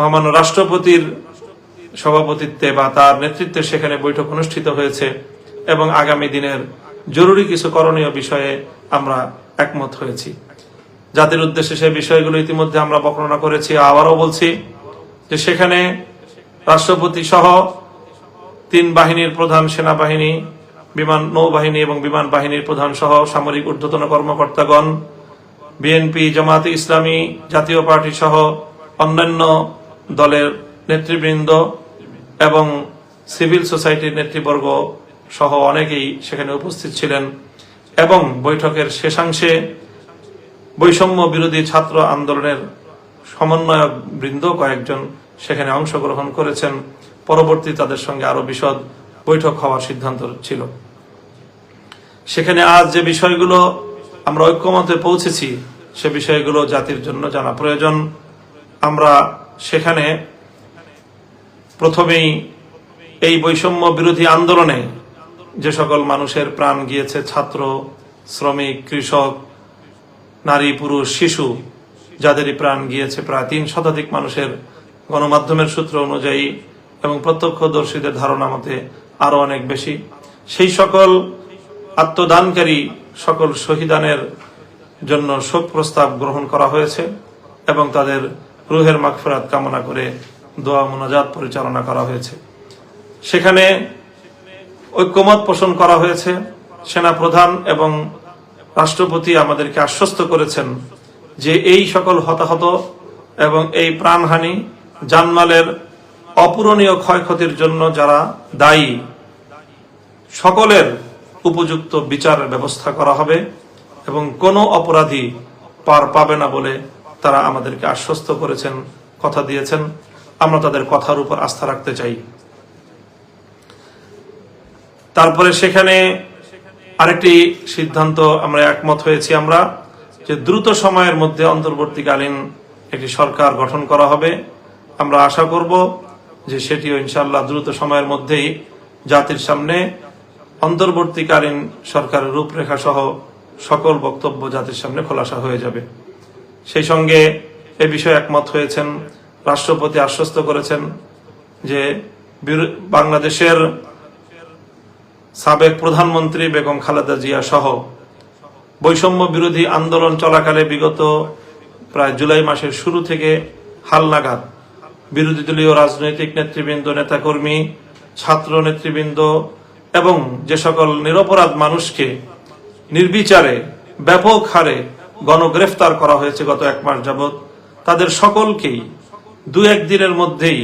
মহামান্য রাষ্ট্রপতির সভাপতিত্বে বা তার নেতৃত্বে সেখানে বৈঠক অনুষ্ঠিত হয়েছে এবং আগামী দিনের জরুরি কিছু করণীয় বিষয়ে আমরা একমত হয়েছি। জাতির উদ্দেশ্যে সেই বিষয়গুলো ইতিমধ্যে আমরা বর্ণনা করেছি। আবারও বলছি যে সেখানে রাষ্ট্রপতি সহ তিন বাহিনীর প্রধান সেনাবাহিনী, বিমান নৌবাহিনী এবং বিমান বাহিনীর প্রধান সহ সামরিক ঊর্ধ্বতন কর্মকর্তাগণ, বিএনপি জামাতে ইসলামী জাতীয় পার্টি সহ অন্যান্য দলের নেতৃবৃন্দ এবং সিভিল সোসাইটির নেতৃবর্গ সহ অনেকেই সেখানে উপস্থিত ছিলেন এবং বৈঠকের শেষাংশে বৈষম্য বিরোধী ছাত্র আন্দোলনের সমন্বয়ক বৃন্দ কয়েকজন সেখানে অংশগ্রহণ করেছেন। পরবর্তী তাদের সঙ্গে আরও বিশদ বৈঠক হওয়ার সিদ্ধান্ত ছিল। সেখানে আজ যে বিষয়গুলো আমরা ঐক্যমতে পৌঁছেছি, সে বিষয়গুলো জাতির জন্য জানা প্রয়োজন। আমরা সেখানে প্রথমেই এই বৈষম্য বিরোধী আন্দোলনে যে সকল মানুষের প্রাণ গিয়েছে, ছাত্র, শ্রমিক, কৃষক, নারী, পুরুষ, শিশু, যাদেরই প্রাণ গিয়েছে প্রায় তিন শতাধিক মানুষের গণমাধ্যমের সূত্র অনুযায়ী এবং প্রত্যক্ষদর্শীদের ধারণা মতে আরও অনেক বেশি। সেই সকল আত্মদানকারী সকল শহীদানের জন্য শোক প্রস্তাব গ্রহণ করা হয়েছে এবং তাদের রুহের মাগফিরাত কামনা করে দোয়া মোনাজাত পরিচালনা করা হয়েছে। সেখানে ঐক্যমত পোষণ করা হয়েছে। সেনা প্রধান এবং রাষ্ট্রপতি আমাদেরকে আশ্বস্ত করেছেন যে এই সকল হতাহত এবং এই প্রাণহানি, জানমালের অপূরণীয় ক্ষয়ক্ষতির জন্য যারা দায়ী, সকলের উপযুক্ত বিচারের ব্যবস্থা করা হবে এবং কোনো অপরাধী পার পাবে না বলে তারা আমাদেরকে আশ্বস্ত করেছেন, কথা দিয়েছেন। আমরা তাদের কথার উপর আস্থা রাখতে চাই। তারপরে সেখানে আরেকটি সিদ্ধান্ত আমরা একমত হয়েছি আমরা, যে দ্রুত সময়ের মধ্যে অন্তর্বর্তীকালীন একটি সরকার গঠন করা হবে। আমরা আশা করব যে সেটিও ইনশাল্লাহ দ্রুত সময়ের মধ্যেই জাতির সামনে অন্তর্বর্তীকালীন সরকারের রূপরেখা সহ সকল বক্তব্য জাতির সামনে খোলাসা হয়ে যাবে। সেই সঙ্গে এ বিষয়ে একমত হয়েছেন, রাষ্ট্রপতি আশ্বস্ত করেছেন যে বাংলাদেশের সাবেক প্রধানমন্ত্রী বেগম খালেদা জিয়া সহ বৈষম্য বিরোধী আন্দোলন চলাকালে বিগত প্রায় জুলাই মাসের শুরু থেকে হালনাগাদ বিরোধী দলীয় রাজনৈতিক নেতৃবৃন্দ, নেতাকর্মী, ছাত্র নেতৃবৃন্দ এবং যে সকল নিরপরাধ মানুষকে নির্বিচারে ব্যাপক হারে গণগ্রেফতার করা হয়েছে গত এক মাস যাবৎ। তাদের সকলকেই দু একদিনের মধ্যেই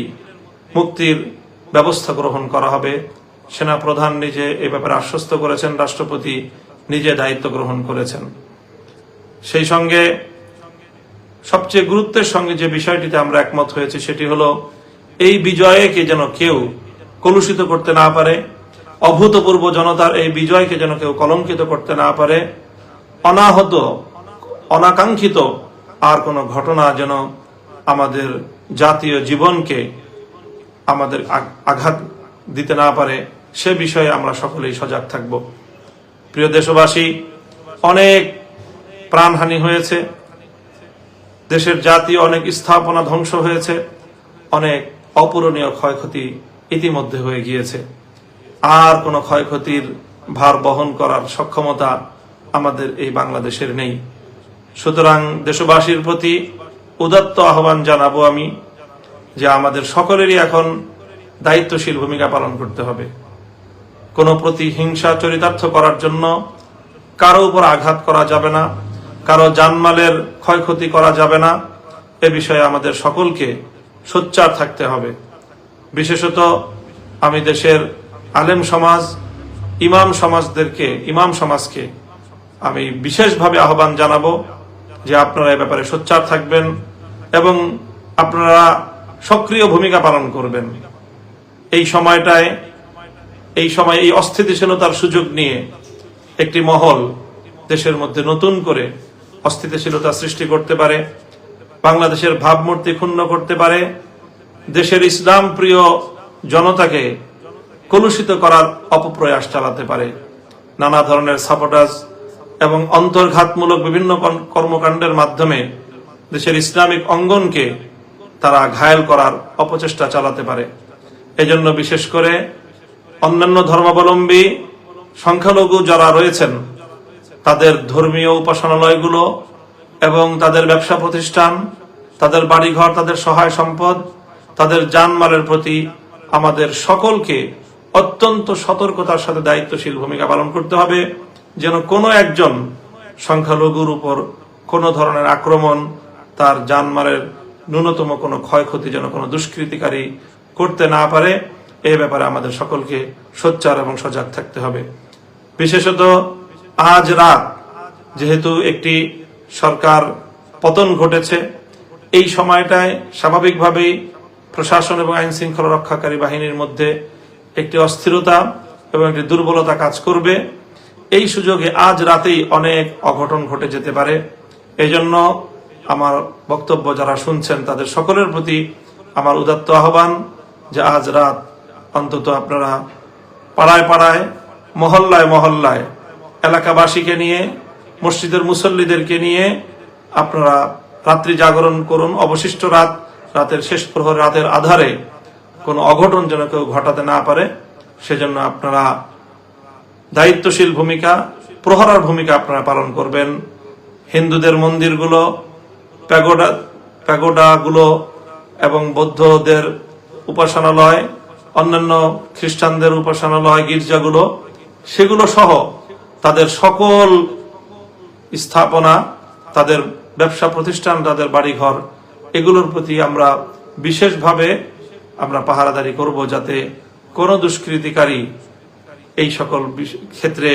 মুক্তির ব্যবস্থা গ্রহণ করা হবে। সেনা প্রধান নিজে এ ব্যাপারে আশ্বস্ত করেছেন, রাষ্ট্রপতি নিজে দায়িত্ব গ্রহণ করেছেন। সেই সঙ্গে সবচেয়ে গুরুত্বের সঙ্গে যে বিষয়টিতে আমরা একমত হয়েছে সেটি হলো, এই বিজয়কে যেন কেউ কলুষিত করতে না পারে, অভূতপূর্ব জনতার এই বিজয়কে যেন কেউ কলঙ্কিত করতে না পারে, অনাহত অনাকাঙ্ক্ষিত আর কোনো ঘটনা যেন আমাদের জাতীয় জীবনকে আমাদের আঘাত দিতে না পারে, সে বিষয়ে আমরা সকলেই সজাগ থাকব। প্রিয় দেশবাসী, অনেক প্রাণহানি হয়েছে। দেশের জাতীয় অনেক স্থাপনা ধ্বংস হয়েছে। অনেক অপূরণীয় ক্ষয়ক্ষতি ইতিমধ্যে হয়ে গিয়েছে। আর কোনো ক্ষয়ক্ষতির ভার বহন করার সক্ষমতা আমাদের এই বাংলাদেশের নেই। সুতরাং দেশবাসীর প্রতি উদাত্ত আহ্বান জানাব আমি যে আমাদের সকলেরই এখন দায়িত্বশীল ভূমিকা পালন করতে হবে। কোনো প্রতি হিংসা চরিতার্থ করার জন্য কারও উপর আঘাত করা যাবে না, কারও জানমালের ক্ষয়ক্ষতি করা যাবে না। এ বিষয়ে আমাদের সকলকে সোচ্চার থাকতে হবে। বিশেষত আমি দেশের আলেম সমাজ, ইমাম সমাজদেরকে, ইমাম সমাজকে আমি বিশেষভাবে আহ্বান জানাব যে আপনারা এ ব্যাপারে সোচ্চার থাকবেন এবং আপনারা সক্রিয় ভূমিকা পালন করবেন। এই সময়টায়, এই সময়, এই অস্থিতিশীলতার সুযোগ নিয়ে একটি মহল দেশের মধ্যে নতুন করে অস্থিতিশীলতা সৃষ্টি করতে পারে, বাংলাদেশের ভাবমূর্তি ক্ষুণ্ণ করতে পারে, দেশের ইসলাম প্রিয় জনতাকে কলুষিত করার অপপ্রয়াস চালাতে পারে। নানা ধরনের সাপোটাজ এবং অন্তর্ঘাতমূলক বিভিন্ন কর্মকাণ্ডের মাধ্যমে দেশের ইসলামিক অঙ্গনকে তারা ঘায়েল করার অপচেষ্টা চালাতে পারে। এজন্য বিশেষ করে অন্যান্য ধর্মাবলম্বী সংখ্যালঘু যারা রয়েছেন, তাদের ধর্মীয় উপাসনালয়গুলো এবং তাদের ব্যবসা প্রতিষ্ঠান, তাদের বাড়িঘর, তাদের সহায় সম্পদ, তাদের জানমালের প্রতি আমাদের সকলকে অত্যন্ত সতর্কতার সাথে দায়িত্বশীল ভূমিকা পালন করতে হবে। যেন কোনো একজন সংখ্যালঘুর উপর কোনো ধরনের আক্রমণ, তার জানমালের ন্যূনতম কোনো ক্ষয়ক্ষতি যেন কোনো দুষ্কৃতিকারী করতে না পারে, এ ব্যাপারে আমাদের সকলকে সোচ্চার এবং সজাগ থাকতে হবে। বিশেষত আজ রাত যেহেতু একটি সরকার পতন ঘটেছে, এই সময়টায় স্বাভাবিকভাবেই প্রশাসন এবং আইন শৃঙ্খলা রক্ষাকারী বাহিনীর মধ্যে একটি অস্থিরতা এবং একটি দুর্বলতা কাজ করবে। এই সুযোগে আজ রাতেই অনেক অঘটন ঘটে যেতে পারে। এই জন্য আমার বক্তব্য যারা শুনছেন, তাদের সকলের প্রতি আমার উদাত্ত আহ্বান যে আজ রাত অন্তত আপনারা পাড়ায় পাড়ায়, মহল্লায় মহল্লায়, এলাকাবাসীকে নিয়ে, মসজিদের মুসল্লিদেরকে নিয়ে আপনারা রাত্রি জাগরণ করুন। অবশিষ্ট রাত, রাতের শেষ প্রহর, রাতের আধারে কোনো অঘটন যেন কেউ ঘটাতে না পারে, সেজন্য আপনারা দায়িত্বশীল ভূমিকা, প্রহরার ভূমিকা আপনারা পালন করবেন। হিন্দুদের মন্দিরগুলো, প্যাগোডা, প্যাগোডাগুলো এবং বৌদ্ধদের উপাসনালয়, অন্যান্য খ্রিস্টানদের উপাসনালয়, গির্জাগুলো, সেগুলো সহ তাদের সকল স্থাপনা, তাদের ব্যবসা প্রতিষ্ঠান, তাদের বাড়িঘর, এগুলোর প্রতি আমরা বিশেষভাবে আমরা পাহারাদারি করব যাতে কোনো দুষ্কৃতিকারী এই সকল ক্ষেত্রে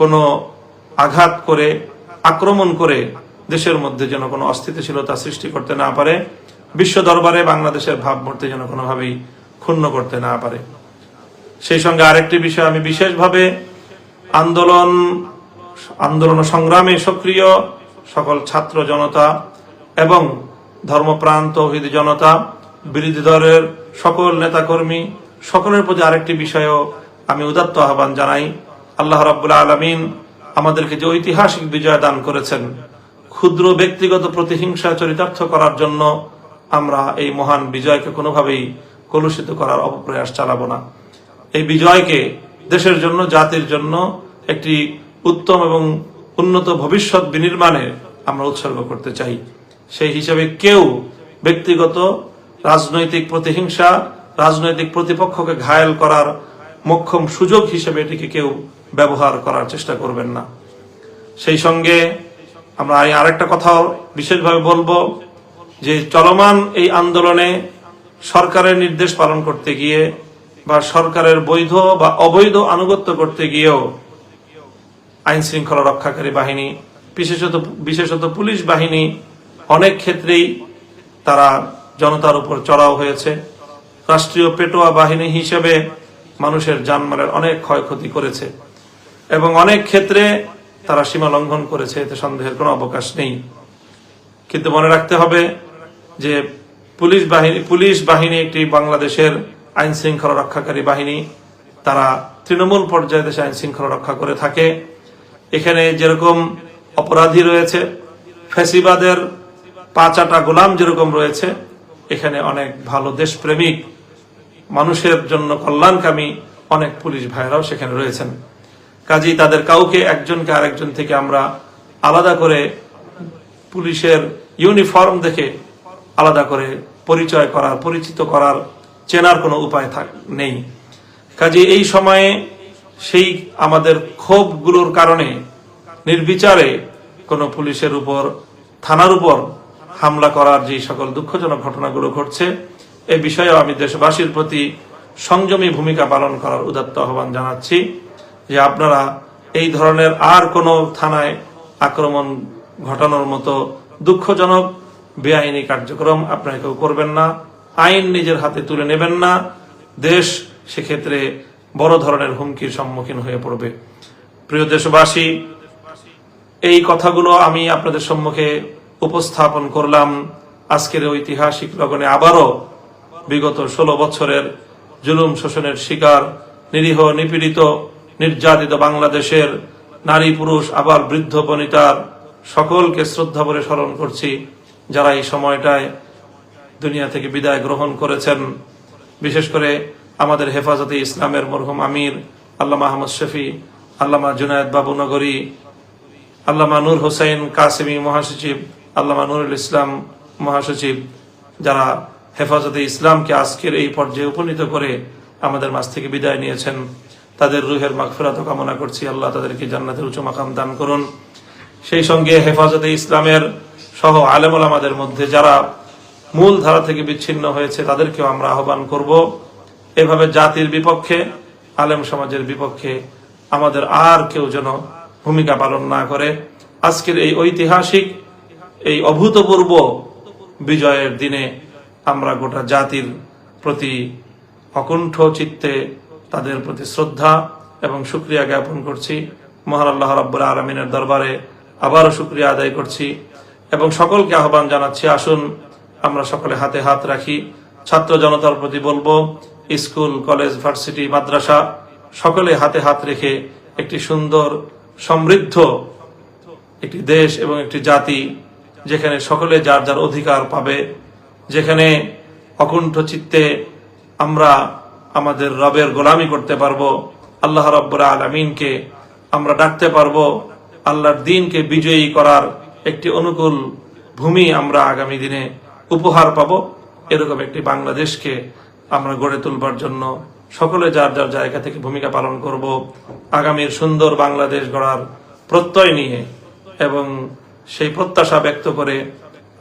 কোনো আঘাত করে, আক্রমণ করে দেশের মধ্যে যেন কোনো অস্থিতিশীলতা সৃষ্টি করতে না পারে, বিশ্ব দরবারে বাংলাদেশের ভাবমূর্তি যেন কোনোভাবেই ক্ষুণ্ণ করতে না পারে। সেই সঙ্গে আরেকটি বিষয়, আমি বিশেষভাবে আন্দোলন আন্দোলন সংগ্রামে সক্রিয় সকল ছাত্র জনতা এবং ধর্মপ্রাণ তৌহিদ জনতা, বিরোধী দলের সকল নেতাকর্মী, সকলের প্রতি আরেকটি বিষয়ও আমি উদাত্ত আহ্বান জানাই, আল্লাহ রাব্বুল আলমিন আমাদেরকে যে ঐতিহাসিক বিজয় দান করেছেন, ক্ষুদ্র ব্যক্তিগত প্রতিহিংসা চরিতার্থ করার জন্য আমরা এই মহান বিজয়কে কোনোভাবেই কলুষিত করার অপপ্রয়াস চালাবো না। এই বিজয়কে দেশের জন্য, জাতির জন্য একটি উত্তম এবং উন্নত ভবিষ্যৎ বিনির্মাণে আমরা উৎসর্গ করতে চাই। সেই হিসাবে কেউ ব্যক্তিগত, রাজনৈতিক প্রতিহিংসা, রাজনৈতিক প্রতিপক্ষকে ঘায়েল করার মোক্ষম সুযোগ হিসেবে এটিকে কেউ ব্যবহার করার চেষ্টা করবেন না। সেই সঙ্গে আমরা আরেকটা কথাও বিশেষভাবে বলব যে চলমান এই আন্দোলনে সরকারের নির্দেশ পালন করতে গিয়ে বা সরকারের বৈধ বা অবৈধ আনুগত্য করতে গিয়েও আইন শৃঙ্খলা রক্ষাকারী বাহিনী, বিশেষত বিশেষত পুলিশ বাহিনী অনেক ক্ষেত্রেই তারা জনতার উপর চড়াও হয়েছে। রাষ্ট্রীয় পেটোয়া বাহিনী হিসেবে মানুষের জানমালের অনেক ক্ষয়ক্ষতি করেছে এবং অনেক ক্ষেত্রে তারা সীমা লঙ্ঘন করেছে, এতে সন্দেহের কোনো অবকাশ নেই। কিন্তু মনে রাখতে হবে যে পুলিশ বাহিনী পুলিশ বাহিনী একটি বাংলাদেশের আইন শৃঙ্খলা রক্ষাকারী বাহিনী। তারা তৃণমূল পর্যায়ে দেশে আইন শৃঙ্খলা রক্ষা করে থাকে। এখানে যেরকম অপরাধী রয়েছে, ফ্যাসিবাদের পাঁচাটা গোলাম যেরকম রয়েছে, এখানে অনেক ভালো দেশপ্রেমিক মানুষের জন্য কল্যাণকামী অনেক পুলিশ ভাইরাও সেখানে রয়েছেন। কাজেই তাদের কাউকে একজনকে আরেকজন থেকে আমরা আলাদা করে পুলিশের ইউনিফর্ম দেখে আলাদা করে পরিচয় করার, পরিচিত করার চেনার কোনো উপায় থাক, নেই। কাজে এই সময়ে সেই আমাদের ক্ষোভগুলোর কারণে নির্বিচারে কোনো পুলিশের উপর, থানার উপর হামলা করার যে সকল দুঃখজনক ঘটনাগুলো ঘটছে এ বিষয়েও আমি দেশবাসীর প্রতি সংযমী ভূমিকা পালন করার উদাত্ত আহ্বান জানাচ্ছি যে আপনারা এই ধরনের আর কোনো থানায় আক্রমণ ঘটানোর মতো দুঃখজনক, বেআইনি কার্যক্রম আপনারা কেউ করবেন না, আইন নিজের হাতে তুলে নেবেন না, দেশ সেক্ষেত্রে বড় ধরনের হুমকির সম্মুখীন হয়ে পড়বে। প্রিয় দেশবাসী, এই কথাগুলো আমি আপনাদের সম্মুখে উপস্থাপন করলাম। আজকের ঐতিহাসিক লগনে আবারও বিগত ষোলো বছরের জুলুম শোষণের শিকার, নিরীহ, নিপীড়িত, নির্যাতিত বাংলাদেশের নারী পুরুষ, আবার বৃদ্ধ বনিতার সকলকে শ্রদ্ধা করে স্মরণ করছি, যারা এই সময়টায় দুনিয়া থেকে বিদায় গ্রহণ করেছেন। বিশেষ করে আমাদের হেফাজতে ইসলামের মরহুম আমির, আল্লামা আহমদ শফি, আল্লামা জুনায়দ বাবু নগরী, আল্লামা নূর হোসেন কাসেমি মহাসচিব, আল্লামা নুরুল ইসলাম মহাসচিব, যারা হেফাজতে ইসলামকে আজকের এই পর্যায়ে উপনীত করে আমাদের মাঝ থেকে বিদায় নিয়েছেন। তাদের রুহের মাগফিরাত কামনা করছি। আল্লাহ তাদেরকে জান্নাতের উচ্চ মাকাম দান করুন। সেই সঙ্গে হেফাজতে ইসলামের সহ আলেমুল আমাদের মধ্যে যারা মূল ধারা থেকে বিচ্ছিন্ন হয়েছে, তাদেরকেও আমরা আহ্বান করব। এভাবে জাতির বিপক্ষে, আলেম সমাজের বিপক্ষে আমাদের আর কেউ যেন ভূমিকা পালন না করে। আজকের এই ঐতিহাসিক, এই অভূতপূর্ব বিজয়ের দিনে আমরা গোটা জাতির প্রতি অকুণ্ঠ চিত্তে, তাদের প্রতি শ্রদ্ধা এবং সুক্রিয়া জ্ঞাপন করছি। মহান আল্লাহ রাব্বুল আলমিনের দরবারে আবারও সুক্রিয়া আদায় করছি এবং সকলকে আহ্বান জানাচ্ছি, আসুন আমরা সকলে হাতে হাত রাখি। ছাত্র জনতার প্রতি বলব, স্কুল, কলেজ, ভার্সিটি, মাদ্রাসা, সকলে হাতে হাত রেখে একটি সুন্দর, সমৃদ্ধ একটি দেশ এবং একটি জাতি, যেখানে সকলে যার যার অধিকার পাবে। যেখানে অকুণ্ঠ চিত্তে আমরা আমাদের রবের গোলামি করতে পারব, আল্লাহ রব্বুর আলমিনকে আমরা ডাকতে পারব, আল্লাহর দিনকে বিজয়ী করার একটি অনুকূল ভূমি আমরা আগামী দিনে উপহার পাব। এরকম একটি বাংলাদেশকে আমরা গড়ে তুলবার জন্য সকলে যার যার জায়গা থেকে ভূমিকা পালন করব, আগামীর সুন্দর বাংলাদেশ গড়ার প্রত্যয় নিয়ে এবং সেই প্রত্যাশা ব্যক্ত করে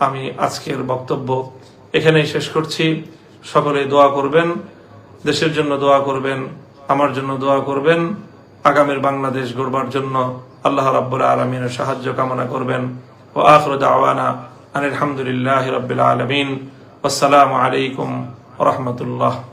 আমি আজকের বক্তব্য এখানেই শেষ করছি। সকলে দোয়া করবেন, দেশের জন্য দোয়া করবেন, আমার জন্য দোয়া করবেন, আগামীর বাংলাদেশ গড়বার জন্য আল্লাহ রাব্বুল আলমিনের সাহায্য কামনা করবেন। ও আখর দাওয়ানা আলহামদুলিল্লাহ হামদুলিল্লাহ রবিল আলমিন। আসসালামু আলাইকুম রহমতুল্লাহ।